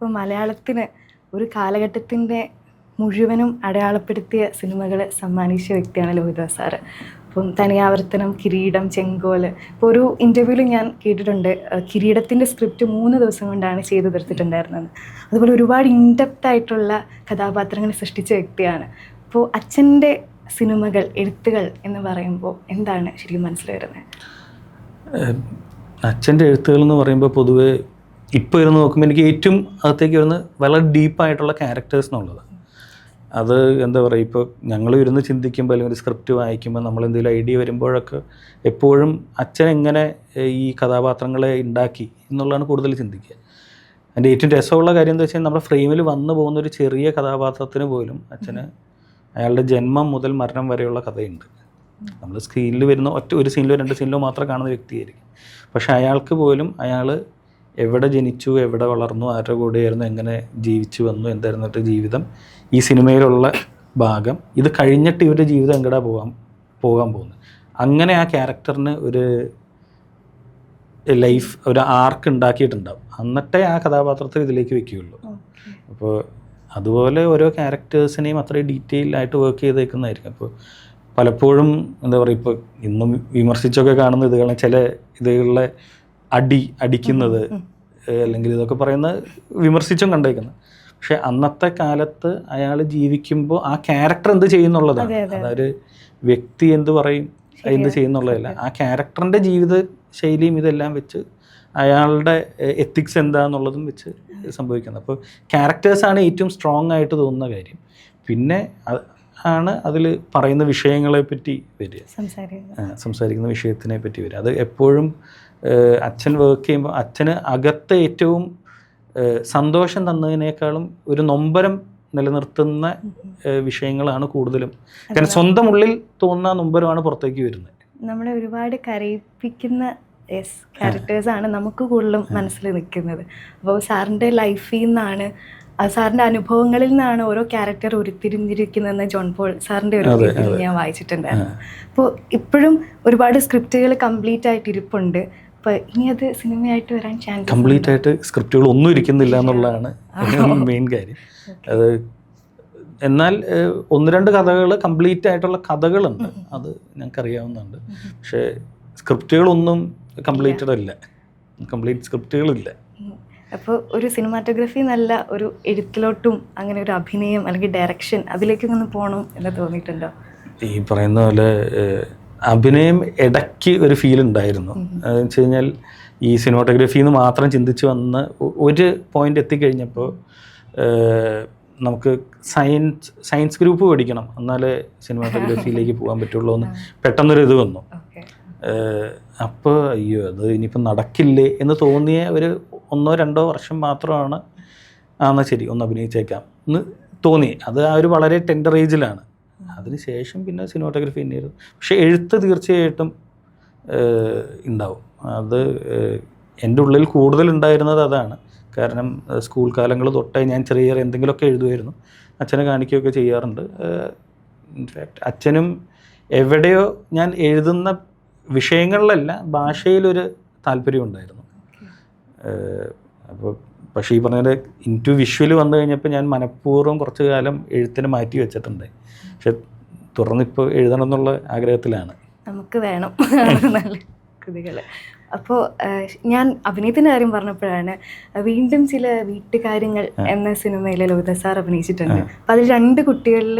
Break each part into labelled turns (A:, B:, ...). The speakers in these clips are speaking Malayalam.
A: അപ്പോൾ മലയാളത്തിന് ഒരു കാലഘട്ടത്തിന്റെ മുഴുവനും അടയാളപ്പെടുത്തിയ സിനിമകൾ സമ്മാനിച്ച വ്യക്തിയാണ് ലോഹിത സാറ്. അപ്പം തനിയാവർത്തനം കിരീടം ചെങ്കോൽ ഇപ്പോൾ ഒരു ഇന്റർവ്യൂവിൽ ഞാൻ കേട്ടിട്ടുണ്ട്. കിരീടത്തിന്റെ സ്ക്രിപ്റ്റ് മൂന്ന് ദിവസം കൊണ്ടാണ് ചെയ്തു തീർത്തിട്ടുണ്ടായിരുന്നത്. അതുപോലെ ഒരുപാട് ഇൻഡെപ്റ്റ് ആയിട്ടുള്ള കഥാപാത്രങ്ങൾ സൃഷ്ടിച്ച വ്യക്തിയാണ്. അപ്പോൾ അച്ഛന്റെ സിനിമകൾ എഴുത്തുകൾ എന്ന് പറയുമ്പോൾ എന്താണ് ശരിക്കും മനസ്സിൽ വരുന്നത്
B: അച്ഛന്റെ എഴുത്തുകൾ എന്ന് പറയുമ്പോൾ പൊതുവെ ഇപ്പോൾ ഇരുന്ന് നോക്കുമ്പോൾ എനിക്ക് ഏറ്റവും അകത്തേക്ക് വരുന്ന വളരെ ഡീപ്പായിട്ടുള്ള ക്യാരക്ടേഴ്സ് എന്നുള്ളത്. അത് എന്താ പറയുക ഇപ്പോൾ ഞങ്ങൾ ഇരുന്ന് ചിന്തിക്കുമ്പോൾ അല്ലെങ്കിൽ ഒരു സ്ക്രിപ്റ്റ് വായിക്കുമ്പോൾ നമ്മൾ എന്തെങ്കിലും ഐഡിയ വരുമ്പോഴൊക്കെ എപ്പോഴും അച്ഛൻ എങ്ങനെ ഈ കഥാപാത്രങ്ങളെ ഉണ്ടാക്കി എന്നുള്ളതാണ് കൂടുതൽ ചിന്തിക്കുക. അതിന്റെ ഏറ്റവും രസമുള്ള കാര്യം എന്താ വെച്ചാൽ നമ്മുടെ ഫ്രെയിമിൽ വന്നു പോകുന്ന ഒരു ചെറിയ കഥാപാത്രത്തിന് പോലും അച്ഛന് അയാളുടെ ജന്മം മുതൽ മരണം വരെയുള്ള കഥയുണ്ട്. നമ്മൾ സ്ക്രീനിൽ വരുന്ന ഒറ്റ ഒരു സീനിലോ രണ്ട് സീനിലോ മാത്രം കാണുന്ന വ്യക്തിയായിരിക്കും. പക്ഷേ അയാൾക്ക് പോലും അയാൾ എവിടെ ജനിച്ചു എവിടെ വളർന്നു ആരുടെ കൂടെയായിരുന്നു എങ്ങനെ ജീവിച്ചു വന്നു എന്തായിരുന്നു അവരുടെ ജീവിതം ഈ സിനിമയിലുള്ള ഭാഗം ഇത് കഴിഞ്ഞിട്ട് ഇവരുടെ ജീവിതം എങ്ങടാ പോകാൻ പോകാൻ പോകുന്നത്? അങ്ങനെ ആ ക്യാരക്ടറിന് ഒരു ലൈഫ് ഒരു ആർക്ക് ഉണ്ടാക്കിയിട്ടുണ്ടാവും. എന്നിട്ടേ ആ കഥാപാത്രത്തെ ഇതിലേക്ക് വെക്കുകയുള്ളൂ. അപ്പോൾ അതുപോലെ ഓരോ ക്യാരക്ടേഴ്സിനെയും അത്രയും ഡീറ്റെയിൽ ആയിട്ട് വർക്ക് ചെയ്തേക്കുന്നതായിരിക്കും. അപ്പോൾ പലപ്പോഴും എന്താ പറയുക ഇപ്പോൾ ഇന്നും വിമർശിച്ചൊക്കെ കാണുന്ന ഇതുകളെ ചില ഇതുകളിലെ അടി അടിക്കുന്നത് അല്ലെങ്കിൽ ഇതൊക്കെ പറയുന്ന വിമർശിച്ചും കണ്ടേക്കുന്നത് പക്ഷെ അന്നത്തെ കാലത്ത് അയാൾ ജീവിക്കുമ്പോൾ ആ ക്യാരക്ടർ എന്ത് ചെയ്യുന്നുള്ളതാണ്.
A: അതെ, അതെ.
B: അതൊരു വ്യക്തി എന്ത് പറയും എന്ത് ചെയ്യുന്നുള്ളതല്ല. ആ ക്യാരക്ടറിന്റെ ജീവിത ശൈലിയും ഇതെല്ലാം വെച്ച് അയാളുടെ എത്തിക്സ് എന്താന്നുള്ളതും വെച്ച് സംഭവിക്കുന്നത് അപ്പോൾ ക്യാരക്ടേഴ്സാണ് ഏറ്റവും സ്ട്രോങ് ആയിട്ട് തോന്നുന്ന കാര്യം. പിന്നെ ആണ് അതിൽ പറയുന്ന വിഷയങ്ങളെ പറ്റി വരിക. സംസാരിക്കുന്ന വിഷയത്തിനെ പറ്റി വരിക. അത് എപ്പോഴും അച്ഛൻ വർക്ക് ചെയ്യുമ്പോൾ അച്ഛന് അകത്ത് ഏറ്റവും സന്തോഷം തന്നതിനേക്കാളും ഒരു നൊമ്പരം നിലനിർത്തുന്ന വിഷയങ്ങളാണ് കൂടുതലും. കാരണം സ്വന്തം ഉള്ളിൽ തോന്നുന്ന നൊമ്പരമാണ് പുറത്തേക്ക് വരുന്നത്.
A: നമ്മളെ ഒരുപാട് കരയിപ്പിക്കുന്ന യെസ് ക്യാരക്ടേഴ്സാണ് നമുക്ക് കൂടുതലും മനസ്സിൽ നിൽക്കുന്നത്. അപ്പോൾ സാറിന്റെ ലൈഫിൽ നിന്നാണ് സാറിന്റെ അനുഭവങ്ങളിൽ നിന്നാണ് ഓരോ ക്യാരക്ടർ ഉരുത്തിരിഞ്ഞിരിക്കുന്നതെന്ന് ജോൺ പോൾ സാറിന്റെ ഒരു ഞാൻ വായിച്ചിട്ടുണ്ടായിരുന്നു അപ്പോൾ ഇപ്പോഴും ഒരുപാട് സ്ക്രിപ്റ്റുകൾ കംപ്ലീറ്റ് ആയിട്ട് ഇരിപ്പുണ്ട്. അപ്പോൾ ഇനി അത് സിനിമയായിട്ട് വരാൻ ചാൻസ്
B: കംപ്ലീറ്റ് ആയിട്ട് സ്ക്രിപ്റ്റുകൾ ഒന്നും ഇരിക്കുന്നില്ല എന്നുള്ളതാണ് മെയിൻ കാര്യം. അത് എന്നാൽ ഒന്ന് രണ്ട് കഥകൾ കംപ്ലീറ്റ് ആയിട്ടുള്ള കഥകളുണ്ട്. അത് ഞങ്ങൾക്ക് അറിയാവുന്നുണ്ട് പക്ഷേ സ്ക്രിപ്റ്റുകളൊന്നും കംപ്ലീറ്റഡ് അല്ല കംപ്ലീറ്റ് സ്ക്രിപ്റ്റുകളില്ല
A: അപ്പോൾ ഒരു സിനിമാറ്റോഗ്രഫി നല്ല ഒരു എഴുത്തിലോട്ടും അങ്ങനെ ഒരു അഭിനയം അല്ലെങ്കിൽ ഡയറക്ഷൻ അതിലേക്കൊന്നും പോകണം എന്ന് തോന്നിയിട്ടുണ്ടോ?
B: ഈ പറയുന്ന പോലെ അഭിനയം ഇടയ്ക്ക് ഒരു ഫീൽ ഉണ്ടായിരുന്നു. എന്ന് വെച്ച് കഴിഞ്ഞാൽ ഈ സിനിമാറ്റോഗ്രഫിയിൽ നിന്ന് മാത്രം ചിന്തിച്ച് വന്ന് ഒരു പോയിന്റ് എത്തിക്കഴിഞ്ഞപ്പോൾ നമുക്ക് സയൻസ് സയൻസ് ഗ്രൂപ്പ് പഠിക്കണം എന്നാലേ സിനിമാറ്റോഗ്രഫിയിലേക്ക് പോകാൻ പറ്റുള്ളൂ എന്ന് പെട്ടെന്നൊരു ഇത് വന്നു. അപ്പോൾ അയ്യോ അത് ഇനിയിപ്പം നടക്കില്ലേ എന്ന് തോന്നിയ ഒരു ഒന്നോ രണ്ടോ വർഷം മാത്രമാണ്. ആ എന്നാൽ ശരി ഒന്ന് അഭിനയിച്ചേക്കാം എന്ന് തോന്നി. അത് ആ ഒരു വളരെ ടെൻഡർ ഏജിലാണ് അതിനുശേഷം പിന്നെ സിനിമാറ്റോഗ്രഫി തന്നെയായിരുന്നു പക്ഷേ എഴുത്ത് തീർച്ചയായിട്ടും ഉണ്ടാവും അത് എന്റെ ഉള്ളിൽ കൂടുതൽ ഉണ്ടായിരുന്നത് അതാണ്. കാരണം സ്കൂൾ കാലങ്ങൾ തൊട്ടേ ഞാൻ ചെറിയ ചെറിയ എന്തെങ്കിലുമൊക്കെ എഴുതുമായിരുന്നു അച്ഛനെ കാണിക്കുകയൊക്കെ ചെയ്യാറുണ്ട്. ഇൻഫാക്റ്റ് അച്ഛനും എവിടെയോ ഞാൻ എഴുതുന്ന വിഷയങ്ങളിലല്ല ഭാഷയിലൊരു താല്പര്യം ഉണ്ടായിരുന്നു. അപ്പോൾ പക്ഷേ ഈ പറഞ്ഞ ഇന്റു വിഷ്വൽ വന്നു കഴിഞ്ഞപ്പോൾ ഞാൻ മനഃപൂർവം കുറച്ച് കാലം എഴുത്തിന് മാറ്റി വെച്ചിട്ടുണ്ട്. പക്ഷെ തുറന്നിപ്പോൾ എഴുതണം എന്നുള്ള ആഗ്രഹത്തിലാണ്.
A: നമുക്ക് വേണം. നല്ല കൃതികൾ. അപ്പോൾ ഞാൻ അഭിനയത്തിന്റെ കാര്യം പറഞ്ഞപ്പോഴാണ് വീണ്ടും ചില വീട്ടുകാര്യങ്ങൾ എന്ന സിനിമയിൽ ലോഹിത സാർ അഭിനയിച്ചിട്ടുണ്ട്. അപ്പോൾ അതിൽ രണ്ട് കുട്ടികളിൽ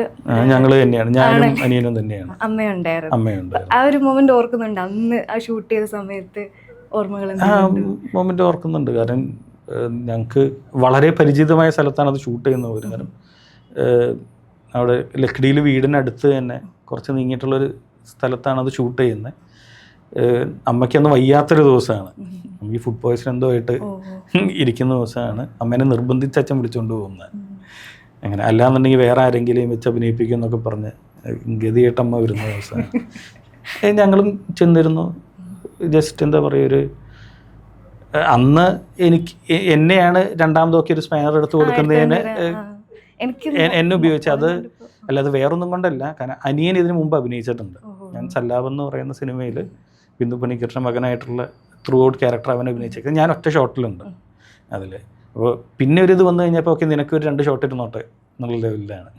B: ഞങ്ങൾ തന്നെയാണ്. ഞാനും അനിയനും തന്നെയാണ്.
A: അമ്മയുണ്ടായിരുന്നു.
B: അമ്മയുണ്ട്
A: ആ ഒരു മൊമെന്റ് ഓർക്കുന്നുണ്ട്. അന്ന് ആ ഷൂട്ട് ചെയ്ത സമയത്ത് ഓർമ്മകൾ
B: മൊമെന്റ് ഓർക്കുന്നുണ്ട്. കാരണം ഞങ്ങൾക്ക് വളരെ പരിചിതമായ സ്ഥലത്താണ് അത് ഷൂട്ട് ചെയ്യുന്നത് ഒരു നേരം അവിടെ ലക്കിടിയിൽ വീടിനടുത്ത് തന്നെ കുറച്ച് നീങ്ങിയിട്ടുള്ളൊരു സ്ഥലത്താണ് അത് ഷൂട്ട് ചെയ്യുന്നത്. അമ്മയ്ക്കൊന്ന് വയ്യാത്തൊരു ദിവസമാണ്. ഈ ഫുഡ് പോയ്സൺ എന്തോ ആയിട്ട് ഇരിക്കുന്ന ദിവസമാണ്. അമ്മേനെ നിർബന്ധിച്ച് അച്ഛൻ വിളിച്ചുകൊണ്ട് പോകുന്നത്. അങ്ങനെ അല്ലാന്നുണ്ടെങ്കിൽ വേറെ ആരെങ്കിലും വെച്ച് അഭിനയിപ്പിക്കും എന്നൊക്കെ പറഞ്ഞ് ഗതിയായിട്ട് അമ്മ വരുന്ന ദിവസമാണ്. ഞങ്ങളും ചെന്നിരുന്നു. ജസ്റ്റ് എന്താ പറയുക ഒരു അന്ന് എനിക്ക് എന്നെയാണ് രണ്ടാമതൊക്കെ ഒരു സ്പാനർ എടുത്ത് കൊടുക്കുന്നതിന് എന്നെ ഉപയോഗിച്ച് അത് അല്ലാതെ വേറൊന്നും കൊണ്ടല്ല. കാരണം അനിയൻ ഇതിനു മുമ്പ് അഭിനയിച്ചിട്ടുണ്ട്. ഞാൻ സല്ലാബ് എന്ന് പറയുന്ന സിനിമയിൽ ബിന്ദു പണിക്കൃഷ്ണ മകനായിട്ടുള്ള ത്രൂ ഔട്ട് ക്യാരക്ടർ അവൻ അഭിനയിച്ചേക്കുന്നത് ഞാൻ ഒറ്റ ഷോട്ടിലുണ്ട് അതിൽ അപ്പോൾ പിന്നെ ഒരു ഇത് വന്നു കഴിഞ്ഞപ്പോൾ ഓക്കെ നിനക്കൊരു രണ്ട് ഷോട്ട് ഇരുന്നോട്ടെ എന്നുള്ള ലെവലിലാണ്